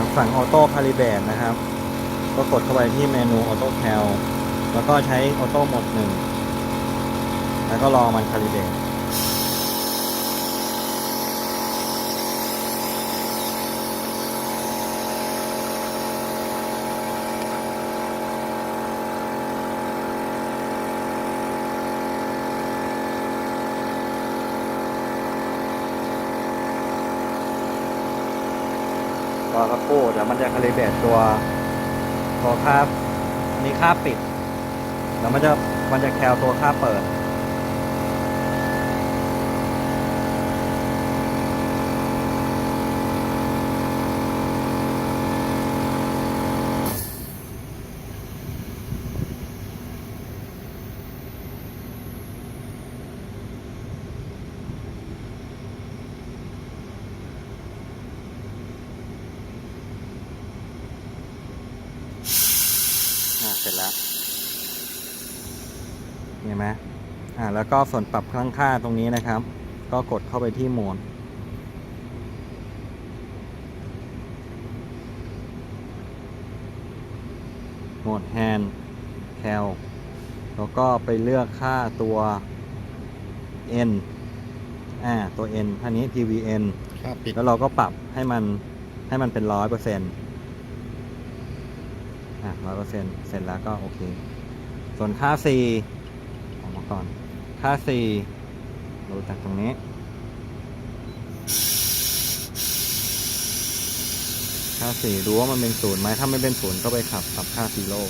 างฝั่งออโต้คาลิเบตนะครับ ก็กดเข้าไปที่เมนูออโต้แคลแล้วก็ใช้ออโต้หมดหนึ่งแล้วก็รอมันคาลิเบต รอสักครู่เดี๋ยวมันจะคาลิเบตตัวตัวค่าอันนี้ค่าปิด แล้วมันจะมันจะแคลตัวค่าเปิด อ่า เสร็จแล้วเห็นไหมอ่าแล้วก็ส่วนปรับข้างค่าตรงนี้นะครับ ก็กดเข้าไปที่โหมดโหมด hand cal แล้วก็ไปเลือกค่าตัว n อ่าตัว n ท่านี้ pvn ค่าปิดแล้วเราก็ปรับให้มันให้มันเป็นร้อยเปอร์เซ็นต์อะ ร้อยเปอร์เซ็นต์เสร็จแล้วก็โอเค ส่วนค่า C ออกมาก่อน ค่า C ดูจากตรงนี้ ค่า C ดูว่ามันเป็นศูนย์ไหม ถ้าไม่เป็นศูนย์ก็ไปขับปรับค่าซีโร่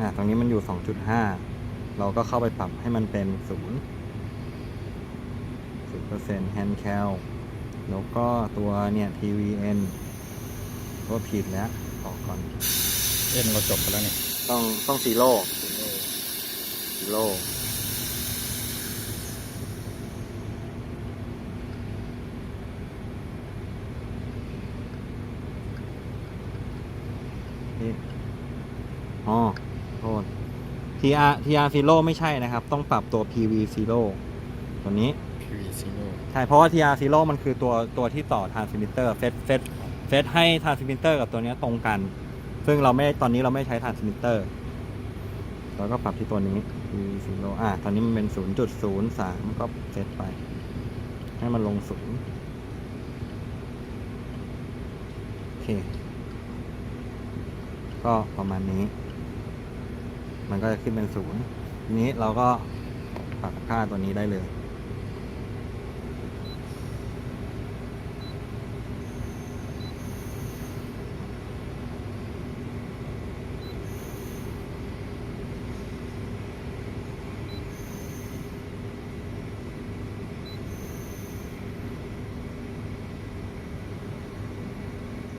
อะตรงนี้มันอยู่ 2.5 เราก็เข้าไปปรับให้มันเป็นศูนย์สิบเปอร์เซ็นต์ hand cal แล้วก็ตัวเนี่ย tvn ก็ผิดแล้วออกก่อน เอ็นเราจบไปแล้วนี่ต้องต้องซีโร่ซีโร่นี่อ๋อโทษ tr tr zero ไม่ใช่นะครับ ต้องปรับตัว pv zero ตัวนี้พีวีซีโร่ใช่ เพราะว่า TR Zero มันคือตัวตัวที่ต่อ transmitter เฟซเฟซ เฟซให้ transmitter กับตัวนี้ตรงกัน ซึ่งเราไม่ตอนนี้เราไม่ใช้ transmitter เราก็ปรับที่ตัวนี้ TR Zero อะตอนนี้มันเป็น0.03ก็เซตไป ให้มันลงศูนย์โอเค ก็ประมาณนี้ มันก็จะขึ้นเป็นศูนย์ทีนี้เราก็ปรับค่าตัวนี้ได้เลย